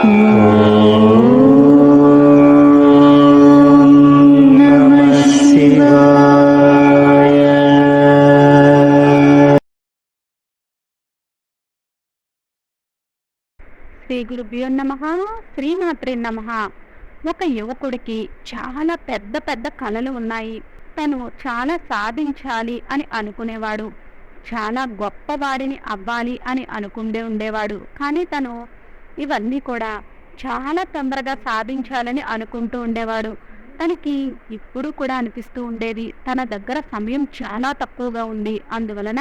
శ్రీ గురుభ్యో నమ శ్రీమాత్రే నమ. ఒక యువకుడికి చాలా పెద్ద పెద్ద కళలు ఉన్నాయి. తను చాలా సాధించాలి అని అనుకునేవాడు. చాలా గొప్పవాడిని అవ్వాలి అని అనుకుండే ఉండేవాడు. కానీ తను ఇవన్నీ కూడా చాలా తొందరగా సాధించాలని అనుకుంటూ ఉండేవాడు. తనకి ఇప్పుడు కూడా అనిపిస్తూ ఉండేది తన దగ్గర సమయం చాలా తక్కువగా ఉంది. అందువలన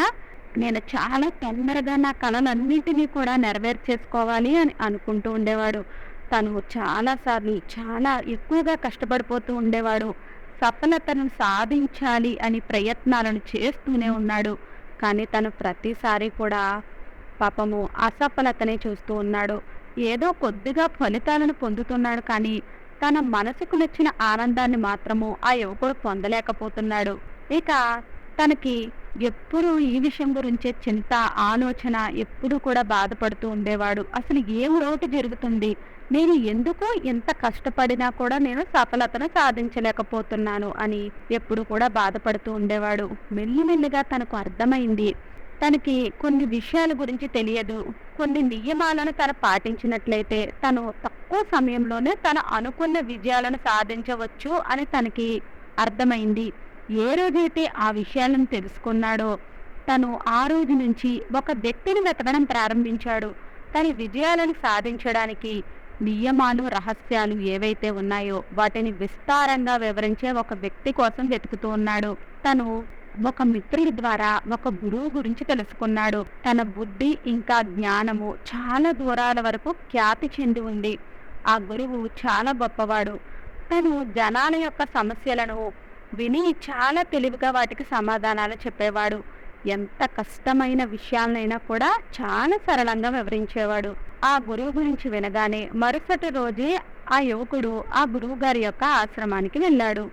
నేను చాలా తొందరగా నా కళలన్నింటినీ కూడా నెరవేర్చేసుకోవాలి అని అనుకుంటూ ఉండేవాడు. తను చాలాసార్లు చాలా ఎక్కువగా కష్టపడిపోతూ ఉండేవాడు. సఫలతను సాధించాలి అని ప్రయత్నాలను చేస్తూనే ఉన్నాడు. కానీ తను ప్రతిసారి కూడా పాపము అసఫలతనే చూస్తూ ఉన్నాడు. ఏదో కొద్దిగా ఫలితాలను పొందుతున్నాడు కానీ తన మనసుకు నచ్చిన ఆనందాన్ని మాత్రము ఆ యువకుడు పొందలేకపోతున్నాడు. ఇక తనకి ఎప్పుడూ ఈ విషయం గురించే చింత ఆలోచన ఎప్పుడు కూడా బాధపడుతూ ఉండేవాడు. అసలు ఏం లోటు జరుగుతుంది? నేను ఎందుకు ఎంత కష్టపడినా కూడా నేను సఫలతను సాధించలేకపోతున్నాను అని ఎప్పుడు కూడా బాధపడుతూ ఉండేవాడు. మెల్లిమెల్లిగా తనకు అర్థమైంది. తనకి కొన్ని విషయాల గురించి తెలియదు. కొన్ని నియమాలను తను పాటించినట్లయితే తను తక్కువ సమయంలోనే తను అనుకున్న విజయాలను సాధించవచ్చు అని తనకి అర్థమైంది. ఏ రోజైతే ఆ విషయాలను తెలుసుకున్నాడో తను ఆ రోజు నుంచి ఒక వ్యక్తిని వెతకడం ప్రారంభించాడు. తన విజయాలను సాధించడానికి నియమాలు రహస్యాలు ఏవైతే ఉన్నాయో వాటిని విస్తారంగా వివరించే ఒక వ్యక్తి కోసం వెతుకుతూ ఉన్నాడు. తను ఒక మిత్రుడి ద్వారా ఒక గురువు గురించి తెలుసుకున్నాడు. తన బుద్ధి ఇంకా జ్ఞానము చాలా దూరాల వరకు ఖ్యాతి చెంది ఉంది. ఆ గురువు చాలా గొప్పవాడు. తను జనాల యొక్క సమస్యలను విని చాలా తెలివిగా వాటికి సమాధానాలు చెప్పేవాడు. ఎంత కష్టమైన విషయాలనైనా కూడా చాలా సరళంగా వివరించేవాడు. ఆ గురువు గురించి వినగానే మరుసటి రోజే ఆ యువకుడు ఆ గురువు గారి యొక్క ఆశ్రమానికి వెళ్ళాడు.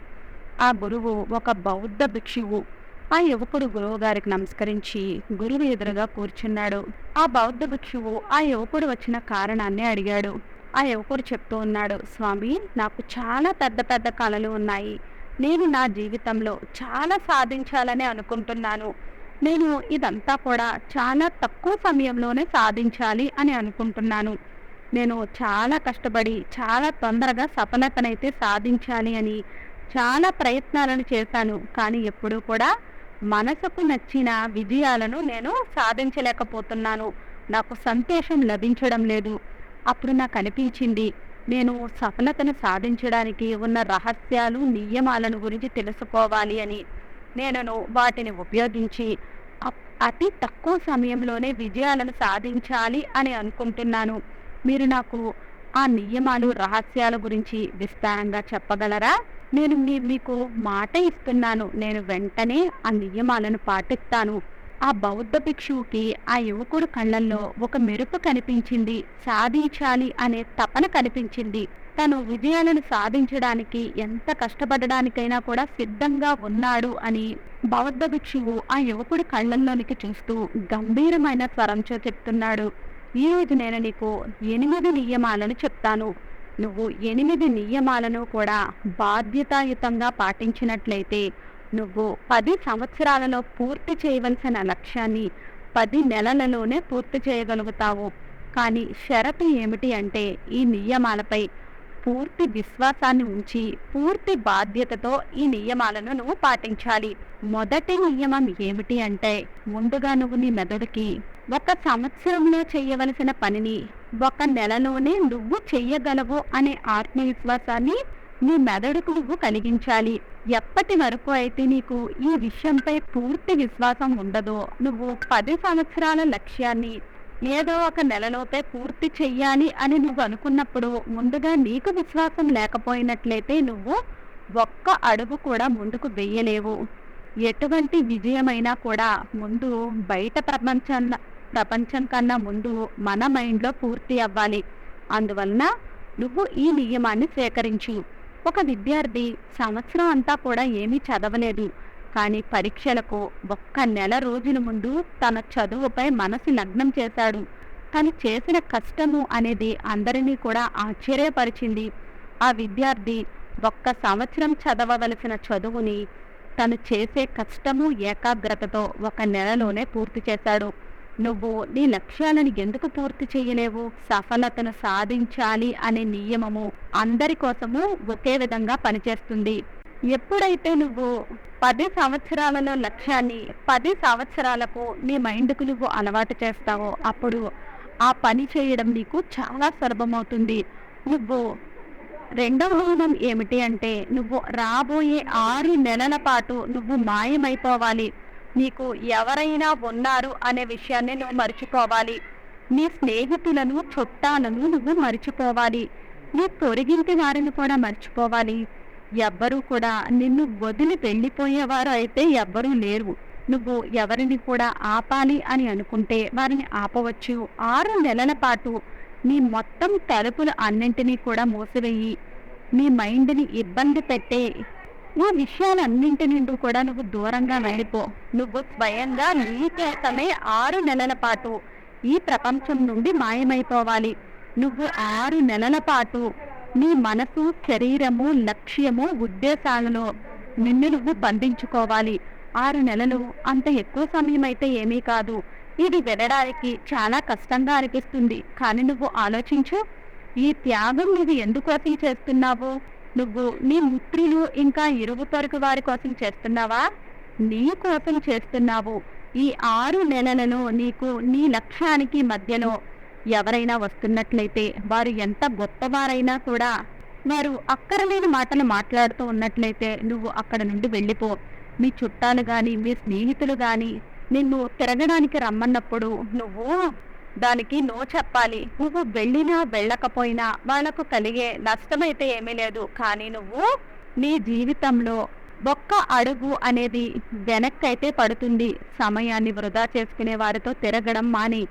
ఆ గురువు ఒక బౌద్ధ భిక్షువు. ఆ యువకుడు గురువు గారికి నమస్కరించి గురువు ఎదురుగా కూర్చున్నాడు. ఆ బౌద్ధ భిక్షువు ఆ యువకుడు వచ్చిన కారణాన్ని అడిగాడు. ఆ యువకుడు చెప్తూ ఉన్నాడు స్వామి నాకు చాలా పెద్ద పెద్ద కళలు ఉన్నాయి. నేను నా జీవితంలో చాలా సాధించాలని అనుకుంటున్నాను. నేను ఇదంతా కూడా చాలా తక్కువ సమయంలోనే సాధించాలి అని అనుకుంటున్నాను. నేను చాలా కష్టపడి చాలా తొందరగా సఫలతనైతే సాధించాలి అని చాలా ప్రయత్నాలను చేశాను. కానీ ఎప్పుడూ కూడా మనసుకు నచ్చిన విజయాలను నేను సాధించలేకపోతున్నాను. నాకు సంతోషం లభించడం లేదు. అప్పుడు నాకు అనిపించింది నేను సఫలతను సాధించడానికి ఉన్న రహస్యాలు నియమాలను గురించి తెలుసుకోవాలి అని. నేను వాటిని ఉపయోగించి అప్- అతి తక్కువ సమయంలోనే విజయాలను సాధించాలి అని అనుకుంటున్నాను. మీరు నాకు ఆ నియమాలు రహస్యాల గురించి విస్తారంగా చెప్పగలరా? నేను మీ- మీకు మాట ఇస్తున్నాను. నేను వెంటనే ఆ నియమాలను పాటిస్తాను. ఆ బౌద్ధ భిక్షువుకి ఆ యువకుడు కళ్ళల్లో ఒక మెరుపు కనిపించింది. సాధించాలి అనే తపన కనిపించింది. తను విజయాలను సాధించడానికి ఎంత కష్టపడడానికైనా కూడా సిద్ధంగా ఉన్నాడు అని బౌద్ధ భిక్షువు ఆ యువకుడి కళ్ళల్లోనికి చూస్తూ గంభీరమైన స్వరంతో చెప్తున్నాడు. ఈ రోజు నేను నీకు ఎనిమిది నియమాలను చెప్తాను. నువ్వు ఎనిమిది నియమాలను కూడా బాధ్యతాయుతంగా పాటించినట్లయితే నువ్వు పది సంవత్సరాలలో పూర్తి చేయవలసిన లక్ష్యాన్ని పది నెలలలోనే పూర్తి చేయగలుగుతావు. కానీ షరతు ఏమిటి అంటే ఈ నియమాలపై పూర్తి విశ్వాసాన్ని ఉంచి పూర్తి బాధ్యతతో ఈ నియమాలను నువ్వు పాటించాలి. మొదటి నియమం ఏమిటి అంటే ముందుగా నువ్వు నీ మెదడుకి ఒక సంవత్సరంలో చేయవలసిన పనిని ఒక నెలలోనే నువ్వు చెయ్యగలవు అనే ఆత్మవిశ్వాసాన్ని నీ మెదడుకు నువ్వు కలిగించాలి. ఎప్పటి వరకు అయితే నీకు ఈ విషయంపై పూర్తి విశ్వాసం ఉండదో నువ్వు పది సంవత్సరాల లక్ష్యాన్ని ఏదో ఒక నెలలోపే పూర్తి చెయ్యాలి అని నువ్వు అనుకున్నప్పుడు ముందుగా నీకు విశ్వాసం లేకపోయినట్లయితే నువ్వు ఒక్క అడుగు కూడా ముందుకు వెయ్యలేవు ఎటువంటి విజయమైనా కూడా ముందు బయట ప్రపంచం ప్రపంచం కన్నా ముందు మన మైండ్లో పూర్తి అవ్వాలి. అందువలన నువ్వు ఈ నియమాన్ని స్వీకరించు. ఒక విద్యార్థి సంవత్సరం అంతా కూడా ఏమీ చదవలేదు. కానీ పరీక్షలకు ఒక్క నెల రోజుల ముందు తన చదువుపై మనసు లగ్నం చేశాడు. తను చేసిన కష్టము అనేది అందరినీ కూడా ఆశ్చర్యపరిచింది. ఆ విద్యార్థి ఒక్క సంవత్సరం చదవవలసిన చదువుని తను చేసే కష్టము ఏకాగ్రతతో ఒక నెలలోనే పూర్తి చేశాడు. నువ్వు నీ లక్ష్యాలను ఎందుకు పూర్తి చేయలేవు? సఫలతను సాధించాలి అనే నియమము అందరి కోసము ఒకే విధంగా పనిచేస్తుంది. ఎప్పుడైతే నువ్వు పది సంవత్సరాలలో లక్ష్యాన్ని పది సంవత్సరాలకు నీ మైండ్కు నువ్వు అలవాటు చేస్తావో అప్పుడు ఆ పని చేయడం నీకు చాలా సులభమవుతుంది. నువ్వు రెండవ భవనం ఏమిటి అంటే నువ్వు రాబోయే ఆరు నెలల పాటు నువ్వు మాయమైపోవాలి. నీకు ఎవరైనా ఉన్నారు అనే విషయాన్ని నువ్వు మర్చిపోవాలి. నీ స్నేహితులను చుట్టాలను నువ్వు మర్చిపోవాలి. నీ తొరిగింటి వారిని కూడా మర్చిపోవాలి. ఎవ్వరూ కూడా నిన్ను వదిలి వెళ్ళిపోయేవారు అయితే ఎవ్వరూ లేరు. నువ్వు ఎవరిని కూడా ఆపాలి అని అనుకుంటే వారిని ఆపవచ్చు. ఆరు నెలల పాటు నీ మొత్తం తలుపులు అన్నింటినీ కూడా మూసివేయి. నీ మైండ్ని ఇబ్బంది పెట్టే ఈ విషయాలన్నింటి నుండి కూడా నువ్వు దూరంగా వెళ్ళిపో. నువ్వు స్వయంగా నీ కోసమే ఆరు నెలల పాటు ఈ ప్రపంచం నుండి మాయమైపోవాలి. నువ్వు ఆరు నెలల పాటు నీ మనసు శరీరము లక్ష్యము ఉద్దేశాలలో నిన్ను నువ్వు బంధించుకోవాలి. ఆరు నెలలు అంత ఎక్కువ సమయం అయితే ఏమీ కాదు. ఇది వినడానికి చాలా కష్టంగా అనిపిస్తుంది. కానీ నువ్వు ఆలోచించు ఈ త్యాగం నువ్వు ఎందుకోసం చేస్తున్నావు? నువ్వు నీ మిత్రులు ఇంకా ఇరుగు తొరకు వారి కోసం చేస్తున్నావా? నీ కోసం చేస్తున్నావు. ఈ ఆరు నెలలను నీకు నీ లక్ష్యానికి మధ్యలో ఎవరైనా వస్తున్నట్లయితే వారు ఎంత గొప్పవారైనా కూడా వారు అక్కరలేని మాటలు మాట్లాడుతూ ఉన్నట్లయితే నువ్వు అక్కడ నుండి వెళ్ళిపో. మీ చుట్టాలు కానీ మీ స్నేహితులు కానీ నిన్ను తిరగడానికి రమ్మన్నప్పుడు నువ్వు దానికి నో చెప్పాలి. నువ్వు వెళ్ళినా వెళ్ళకపోయినా వాళ్ళకు కలిగే నష్టమైతే ఏమీ లేదు. కానీ నువ్వు నీ జీవితంలో ఒక్క అడుగు అనేది వెనక్కైతే పడుతుంది. సమయాన్ని వృధా చేసుకునే వారితో తిరగడం మాని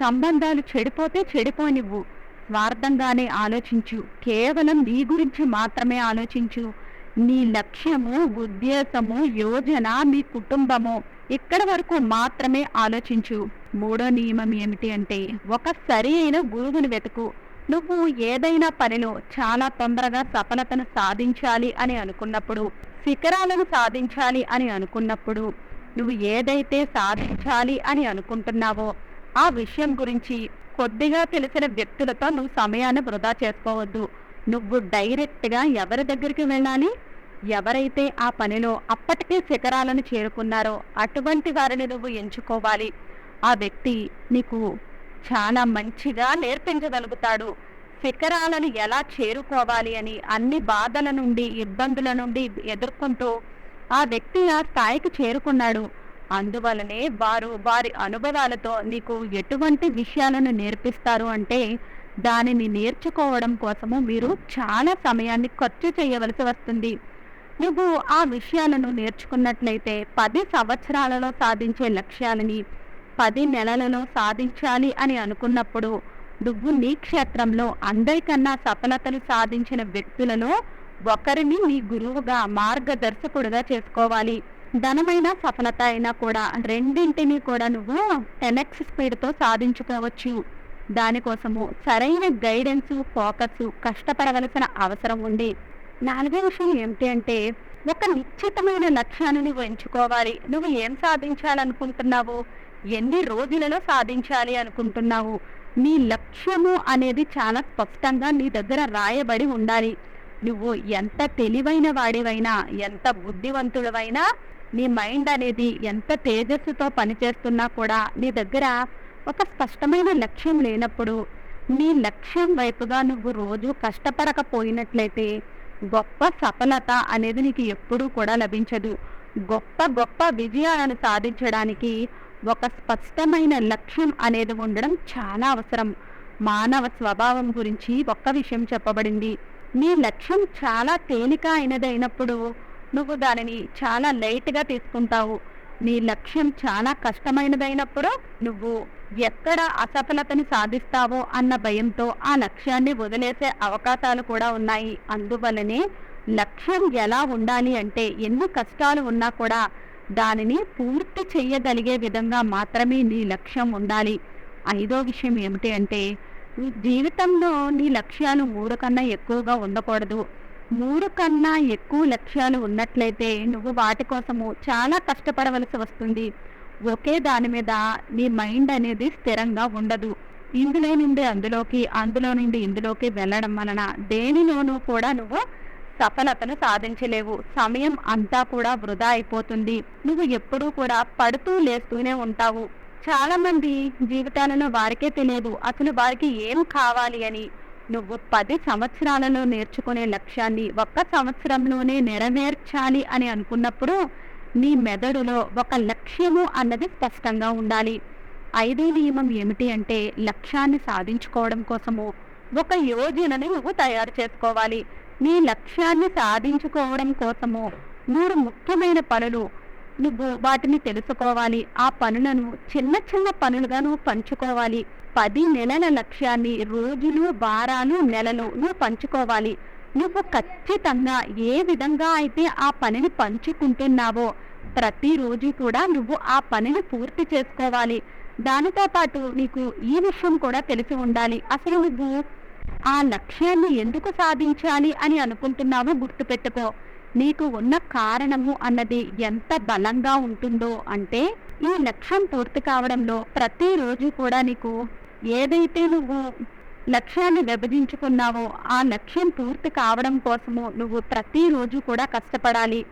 సంబంధాలు చెడిపోతే చెడిపోనివ్వు. స్వార్థంగానే ఆలోచించు. కేవలం నీ గురించి మాత్రమే ఆలోచించు. నీ లక్ష్యము ఉద్దేశము యోజన మీ కుటుంబము ఇక్కడ వరకు మాత్రమే ఆలోచించు. మూడో నియమం ఏమిటి అంటే ఒక సరి అయిన గురువుని వెతుకు. నువ్వు ఏదైనా పనిలో చాలా తొందరగా సఫలతను సాధించాలి అని అనుకున్నప్పుడు శిఖరాలను సాధించాలి అని అనుకున్నప్పుడు నువ్వు ఏదైతే సాధించాలి అని అనుకుంటున్నావో ఆ విషయం గురించి కొద్దిగా తెలిసిన వ్యక్తులతో నువ్వు సమయాన్ని వృధా చేసుకోవద్దు. నువ్వు డైరెక్ట్గా ఎవరి దగ్గరికి వెళ్ళాలి? ఎవరైతే ఆ పనిలో అప్పటికే శిఖరాలను చేరుకున్నారో అటువంటి వారిని నువ్వు ఎంచుకోవాలి. ఆ వ్యక్తి నీకు చాలా మంచిగా నేర్పించగలుగుతాడు. శిఖరాలను ఎలా చేరుకోవాలి అని అన్ని బాధల నుండి ఇబ్బందుల నుండి ఎదుర్కొంటూ ఆ వ్యక్తి ఆ స్థాయికి చేరుకున్నాడు. అందువలనే వారు వారి అనుభవాలతో నీకు ఎటువంటి విషయాలను నేర్పిస్తారు అంటే దానిని నేర్చుకోవడం కోసము మీరు చాలా సమయాన్ని ఖర్చు చేయవలసి వస్తుంది. నువ్వు ఆ విషయాలను నేర్చుకున్నట్లయితే పది సంవత్సరాలలో సాధించే లక్ష్యాలని పది నెలలలో సాధించాలి అని అనుకున్నప్పుడు నువ్వు నీ క్షేత్రంలో అందరికన్నా సఫలతలు సాధించిన వ్యక్తులలో ఒకరిని నీ గురువుగా మార్గదర్శకుడుగా చేసుకోవాలి. ధనమైన సఫలత అయినా కూడా రెండింటిని కూడా నువ్వు టెన్ ఎక్స్ స్పీడ్తో సాధించుకోవచ్చు. దానికోసము సరైన గైడెన్స్ ఫోకస్ కష్టపడవలసిన అవసరం ఉంది. నాలుగో విషయం ఏమిటి అంటే ఒక నిశ్చితమైన లక్ష్యాన్ని నువ్వు ఎంచుకోవాలి. నువ్వు ఏం సాధించాలనుకుంటున్నావు? ఎన్ని రోజులలో సాధించాలి అనుకుంటున్నావు? నీ లక్ష్యము అనేది చాలా స్పష్టంగా నీ దగ్గర రాయబడి ఉండాలి. నువ్వు ఎంత తెలివైన వాడివైనా ఎంత బుద్ధివంతుడివైనా నీ మైండ్ అనేది ఎంత తేజస్సుతో పనిచేస్తున్నా కూడా నీ దగ్గర ఒక స్పష్టమైన లక్ష్యం లేనప్పుడు నీ లక్ష్యం వైపుగా నువ్వు రోజు కష్టపడకపోయినట్లయితే గొప్ప సఫలత అనేది నీకు ఎప్పుడూ కూడా లభించదు. గొప్ప గొప్ప విజయాలను సాధించడానికి ఒక స్పష్టమైన లక్ష్యం అనేది ఉండడం చాలా అవసరం. మానవ స్వభావం గురించి ఒక్క విషయం చెప్పబడింది. నీ లక్ష్యం చాలా తేలిక అయినదైనప్పుడు నువ్వు దానిని చాలా లైట్గా తీసుకుంటావు. నీ లక్ష్యం చాలా కష్టమైనదైనప్పుడు నువ్వు ఎక్కడ అసఫలతని సాధిస్తావో అన్న భయంతో ఆ లక్ష్యాన్ని వదిలేసే అవకాశాలు కూడా ఉన్నాయి. అందువలనే లక్ష్యం ఎలా ఉండాలి అంటే ఎన్ని కష్టాలు ఉన్నా కూడా దానిని పూర్తి చేయగలిగే విధంగా మాత్రమే నీ లక్ష్యం ఉండాలి. ఐదో విషయం ఏమిటి అంటే నీ జీవితంలో నీ లక్ష్యాలు మూడు కన్నా ఎక్కువగా ఉండకూడదు. మూడు కన్నా ఎక్కువ లక్ష్యాలు ఉన్నట్లయితే నువ్వు వాటి కోసము చాలా కష్టపడవలసి వస్తుంది. ఒకే దాని మీద నీ మైండ్ అనేది స్థిరంగా ఉండదు. ఇందులో నుండి అందులోకి అందులో నుండి ఇందులోకి వెళ్ళడం వలన దేనిలోనూ కూడా నువ్వు సఫలతను సాధించలేవు. సమయం అంతా కూడా వృధా అయిపోతుంది. నువ్వు ఎప్పుడూ కూడా పడుతూ లేస్తూనే ఉంటావు. చాలా మంది జీవితాలలో వారికే తెలియదు. అసలు వారికి ఏం కావాలి అని. నువ్వు పది సంవత్సరాలలో నేర్చుకునే లక్ష్యాన్ని ఒక్క సంవత్సరంలోనే నెరవేర్చాలి అని అనుకున్నప్పుడు నీ మెదడులో ఒక లక్ష్యము అన్నది స్పష్టంగా ఉండాలి. ఐదో నియమం ఏమిటి అంటే లక్ష్యాన్ని సాధించుకోవడం కోసము ఒక యోజనని నువ్వు తయారు చేసుకోవాలి. నీ లక్ష్యాన్ని సాధించుకోవడం కోసము మూడు ముఖ్యమైన పనులు నువ్వు వాటిని తెలుసుకోవాలి. ఆ పనులను చిన్న చిన్న పనులుగా నువ్వు పంచుకోవాలి. పది నెలల లక్ష్యాన్ని రోజులు వారాలు నెలలు నువ్వు పంచుకోవాలి. నువ్వు ఖచ్చితంగా ఏ విధంగా అయితే ఆ పనిని పంచుకుంటున్నావో ప్రతిరోజు కూడా నువ్వు ఆ పనిని పూర్తి చేసుకోవాలి. దానితో పాటు నీకు ఈ విషయం కూడా తెలిసి ఉండాలి. అసలు నువ్వు ఆ లక్ష్యాన్ని ఎందుకు సాధించాలి అని అనుకుంటున్నావో గుర్తుపెట్టుకో. నీకు ఉన్న కారణము అన్నది ఎంత బలంగా ఉంటుందో అంటే ఈ లక్ష్యం పూర్తి కావడంలో ప్రతిరోజు కూడా నీకు ఏదైతే నువ్వు లక్ష్యాన్ని విభజించుకున్నావో ఆ లక్ష్యం పూర్తి కావడం కోసము నువ్వు ప్రతిరోజు కూడా కష్టపడాలి.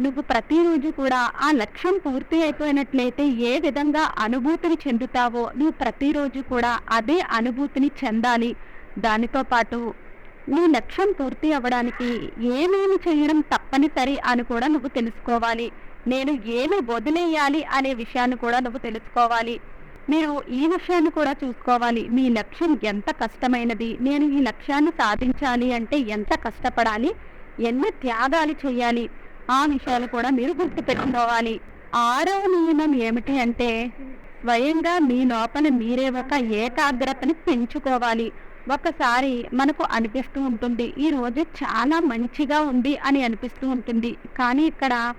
నువ్వు ప్రతిరోజు కూడా ఆ లక్ష్యం పూర్తి అయిపోయినట్లయితే ఏ విధంగా అనుభూతిని చెందుతావో నువ్వు ప్రతిరోజు కూడా అదే అనుభూతిని చెందాలి. దానితో పాటు నీ లక్ష్యం పూర్తి అవ్వడానికి ఏమేమి చేయడం తప్పనిసరి అని కూడా నువ్వు తెలుసుకోవాలి. నేను ఏమి వదిలేయాలి అనే విషయాన్ని కూడా నువ్వు తెలుసుకోవాలి. మీరు ఈ విషయాన్ని కూడా చూసుకోవాలి. మీ లక్ష్యం ఎంత కష్టమైనది? నేను ఈ లక్ష్యాన్ని సాధించాలి అంటే ఎంత కష్టపడాలి? ఎన్ని త్యాగాలు చేయాలి? ఆ విషయాలు కూడా మీరు గుర్తుపెట్టుకోవాలి. ఆరవ నియమం ఏమిటి అంటే స్వయంగా మీ లోపల మీరే ఒక ఏకాగ్రతని పెంచుకోవాలి. ఒకసారి మనకు అనిపిస్తూ ఉంటుంది ఈ రోజు చాలా మంచిగా ఉంది అని అనిపిస్తూ ఉంటుంది. కానీ ఇక్కడ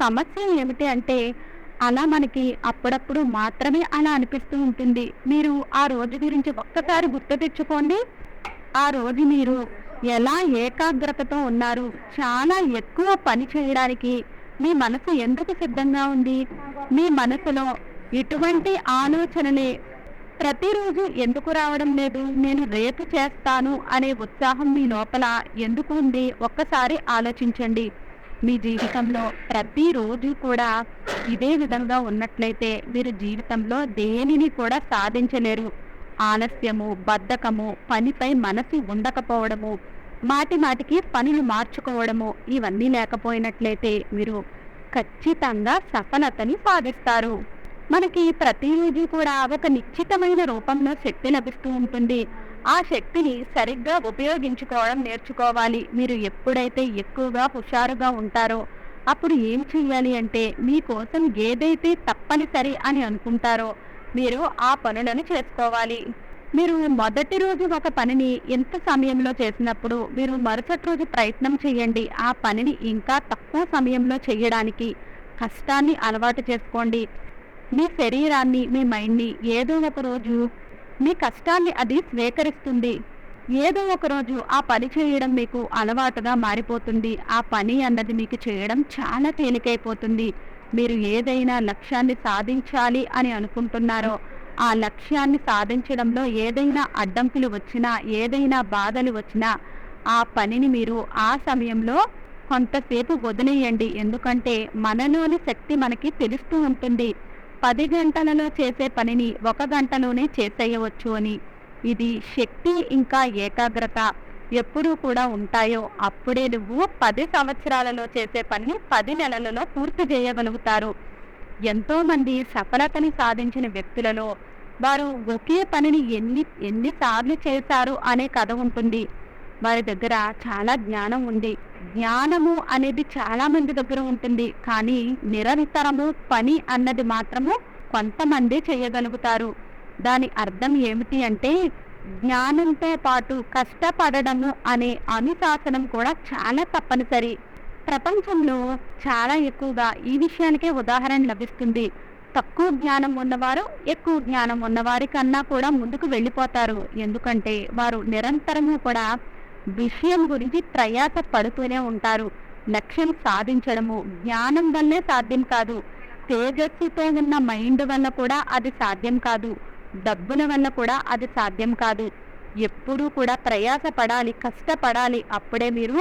సమస్య ఏమిటి అంటే అలా మనకి అప్పుడప్పుడు మాత్రమే అలా అనిపిస్తూ ఉంటుంది. మీరు ఆ రోజు గురించి ఒక్కసారి గుర్తు తెచ్చుకోండి. ఆ రోజు మీరు ఎలా ఏకాగ్రతతో ఉన్నారు? చాలా ఎక్కువ పని చేయడానికి మీ మనసు ఎందుకు సిద్ధంగా ఉంది? మీ మనసులో ఎటువంటి ఆలోచనలే ప్రతిరోజు ఎందుకు రావడం లేదు? నేను రేపు చేస్తాను అనే ఉత్సాహం మీ లోపల ఎందుకు ఉంది? ఒక్కసారి ఆలోచించండి. మీ జీవితంలో ప్రతిరోజు కూడా ఇదే విధంగా ఉన్నట్లయితే మీరు జీవితంలో దేనిని కూడా సాధించలేరు. ఆలస్యము బద్ధకము పనిపై మనసు ఉండకపోవడము మాటి మాటికి పనులు మార్చుకోవడము ఇవన్నీ లేకపోయినట్లయితే మీరు ఖచ్చితంగా సఫలతని సాధిస్తారు. మనకి ప్రతిరోజు కూడా ఒక నిశ్చితమైన రూపంలో శక్తి లభిస్తూ ఉంటుంది. ఆ శక్తిని సరిగ్గా ఉపయోగించుకోవడం నేర్చుకోవాలి. మీరు ఎప్పుడైతే ఎక్కువగా హుషారుగా ఉంటారో అప్పుడు ఏం చేయాలి అంటే మీకోసం ఏదైతే తప్పనిసరి అని అనుకుంటారో మీరు ఆ పనులను చేసుకోవాలి. మీరు మొదటి రోజు ఒక పనిని ఎంత సమయంలో చేసినప్పుడు మీరు మరుసటి రోజు ప్రయత్నం చేయండి. ఆ పనిని ఇంకా తక్కువ సమయంలో చేయడానికి కష్టాన్ని అలవాటు చేసుకోండి. మీ శరీరాన్ని మీ మైండ్ని ఏదో ఒక రోజు మీ కష్టాన్ని అది స్వీకరిస్తుంది. ఏదో ఒకరోజు ఆ పని చేయడం మీకు అలవాటుగా మారిపోతుంది. ఆ పని అన్నది మీకు చేయడం చాలా తేలికైపోతుంది. మీరు ఏదైనా లక్ష్యాన్ని సాధించాలి అని అనుకుంటున్నారో ఆ లక్ష్యాన్ని సాధించడంలో ఏదైనా అడ్డంకులు వచ్చినా ఏదైనా బాధలు వచ్చినా ఆ పనిని మీరు ఆ సమయంలో కొంతసేపు వదిలేయండి. ఎందుకంటే మనలోని శక్తి మనకి తెలుస్తూ ఉంటుంది. పది గంటలలో చేసే పనిని ఒక గంటలోనే చేసేయవచ్చు అని. ఇది శక్తి ఇంకా ఏకాగ్రత. ఎప్పుడూ కూడా ఉంటాయో అప్పుడే నువ్వు పది సంవత్సరాలలో చేసే పనిని పది నెలలలో పూర్తి చేయగలుగుతారు. ఎంతోమంది సఫలతని సాధించిన వ్యక్తులలో వారు ఒకే పనిని ఎన్ని ఎన్నిసార్లు చేశారు అనే కథ ఉంటుంది. వారి దగ్గర చాలా జ్ఞానం ఉంది. జ్ఞానము అనేది చాలా మంది దగ్గర ఉంటుంది. కానీ నిరంతరము పని అన్నది మాత్రము కొంతమంది చేయగలుగుతారు. దాని అర్థం ఏమిటి అంటే జ్ఞానంతో పాటు కష్టపడడము అనే అనుశాసనం కూడా చాలా తప్పనిసరి. ప్రపంచంలో చాలా ఎక్కువగా ఈ విషయానికే ఉదాహరణ లభిస్తుంది. తక్కువ జ్ఞానం ఉన్నవారు ఎక్కువ జ్ఞానం ఉన్నవారి కన్నా కూడా ముందుకు వెళ్ళిపోతారు. ఎందుకంటే వారు నిరంతరము కూడా విషయం గురించి ప్రయాస పడుతూనే ఉంటారు. లక్ష్యం సాధించడము జ్ఞానం వల్లే సాధ్యం కాదు. తేజస్సుతో ఉన్న మైండ్ వల్ల కూడా అది సాధ్యం కాదు. డబ్బుల వల్ల కూడా అది సాధ్యం కాదు. ఎప్పుడూ కూడా ప్రయాస పడాలి కష్టపడాలి అప్పుడే మీరు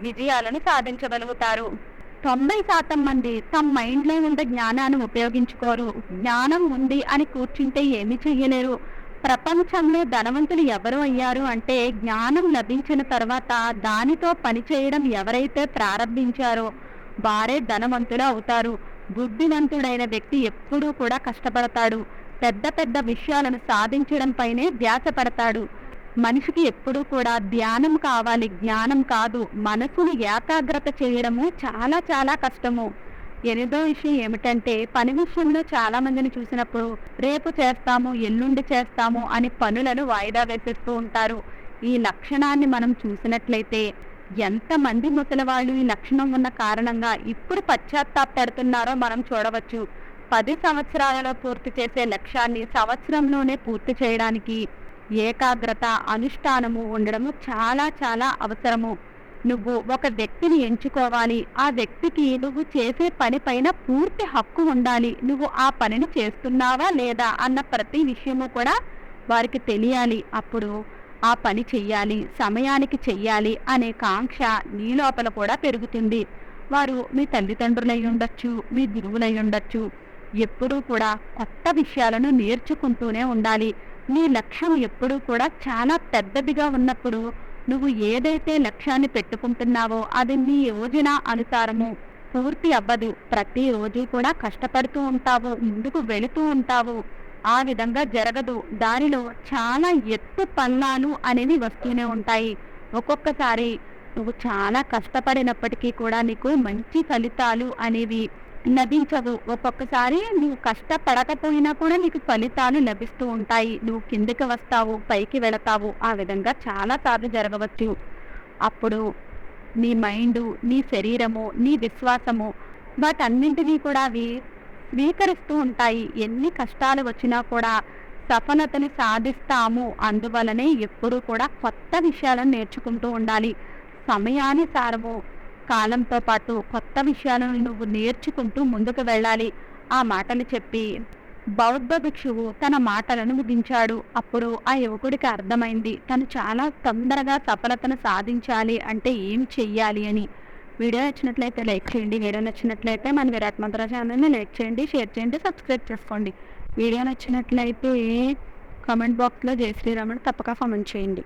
విజయాలను సాధించగలుగుతారు. తొంభై శాతం మంది తమ మైండ్లో ఉన్న జ్ఞానాన్ని ఉపయోగించుకోరు. జ్ఞానం ఉంది అని కూర్చుంటే ఏమి చెయ్యలేరు. ప్రపంచంలో ధనవంతులు ఎవరు అయ్యారు అంటే జ్ఞానం లభించిన తర్వాత దానితో పనిచేయడం ఎవరైతే ప్రారంభించారో వారే ధనవంతులు అవుతారు. బుద్ధివంతుడైన వ్యక్తి ఎప్పుడూ కూడా కష్టపడతాడు. పెద్ద పెద్ద విషయాలను సాధించడం పైనే ధ్యాసపడతాడు. మనిషికి ఎప్పుడూ కూడా ధ్యానం కావాలి. జ్ఞానం కాదు. మనసును ఏకాగ్రత చేయడము చాలా చాలా కష్టము. ఎనిమిదో విషయం ఏమిటంటే పని విషయంలో చాలా మందిని చూసినప్పుడు రేపు చేస్తాము ఎల్లుండి చేస్తాము అని పనులను వాయిదా వేసేస్తూ ఉంటారు. ఈ లక్షణాన్ని మనం చూసినట్లయితే ఎంతమంది ముసలివాళ్ళు ఈ లక్షణం ఉన్న కారణంగా ఇప్పుడు పశ్చాత్తాపడుతున్నారో మనం చూడవచ్చు. పది సంవత్సరాలలో పూర్తి చేసే లక్ష్యాన్ని సంవత్సరంలోనే పూర్తి చేయడానికి ఏకాగ్రత అనుష్ఠానము ఉండడము చాలా చాలా అవసరము. నువ్వు ఒక వ్యక్తిని ఎంచుకోవాలి. ఆ వ్యక్తికి నువ్వు చేసే పని పైన పూర్తి హక్కు ఉండాలి. నువ్వు ఆ పనిని చేస్తున్నావా లేదా అన్న ప్రతి విషయము కూడా వారికి తెలియాలి. అప్పుడు ఆ పని చెయ్యాలి సమయానికి చెయ్యాలి అనే కాంక్ష నీ లోపల కూడా పెరుగుతుంది. వారు మీ తల్లిదండ్రులై ఉండొచ్చు మీ గురువులై ఉండొచ్చు. ఎప్పుడూ కూడా కొత్త విషయాలను నేర్చుకుంటూనే ఉండాలి. నీ లక్ష్యం ఎప్పుడూ కూడా చాలా పెద్దదిగా ఉన్నప్పుడు నువ్వు ఏదైతే లక్ష్యాన్ని పెట్టుకుంటున్నావో అది నీ యోజన అనుసారము. పూర్తి అవ్వదు. ప్రతిరోజు కూడా కష్టపడుతూ ఉంటావు. ముందుకు వెళుతూ ఉంటావు. ఆ విధంగా జరగదు. దానిలో చాలా ఎత్తు పల్లాలు అనేవి వస్తూనే ఉంటాయి. ఒక్కొక్కసారి నువ్వు చాలా కష్టపడినప్పటికీ కూడా నీకు మంచి ఫలితాలు అనేవి లభించదు ఒక్కొక్కసారి నువ్వు కష్టపడకపోయినా కూడా నీకు ఫలితాలు లభిస్తూ ఉంటాయి. నువ్వు కిందకి వస్తావు పైకి వెళతావు. ఆ విధంగా చాలా సార్లు జరగవచ్చు. అప్పుడు నీ మైండ్ నీ శరీరము నీ విశ్వాసము వాటన్నింటినీ కూడా అవి స్వీకరిస్తూ ఉంటాయి. ఎన్ని కష్టాలు వచ్చినా కూడా సఫలతని సాధిస్తాము. అందువలనే ఎప్పుడూ కూడా కొత్త విషయాలను నేర్చుకుంటూ ఉండాలి. సమయానుసారము కాలంతో పాటు కొత్త విషయాలను నువ్వు నేర్చుకుంటూ ముందుకు వెళ్ళాలి ఆ మాటలు చెప్పి. బౌద్ధ భిక్షువు తన మాటలను ముగించాడు. అప్పుడు ఆ యువకుడికి అర్థమైంది తను చాలా తొందరగా సఫలతను సాధించాలి అంటే ఏం చెయ్యాలి అని. వీడియో నచ్చినట్లయితే లైక్ చేయండి వీడియో నచ్చినట్లయితే మన విరాట్ మంత్ర ఛానల్ని లైక్ చేయండి షేర్ చేయండి సబ్స్క్రైబ్ చేసుకోండి. వీడియో నచ్చినట్లయితే కామెంట్ బాక్స్లో జై శ్రీరాముడు తప్పక కామెంట్ చేయండి.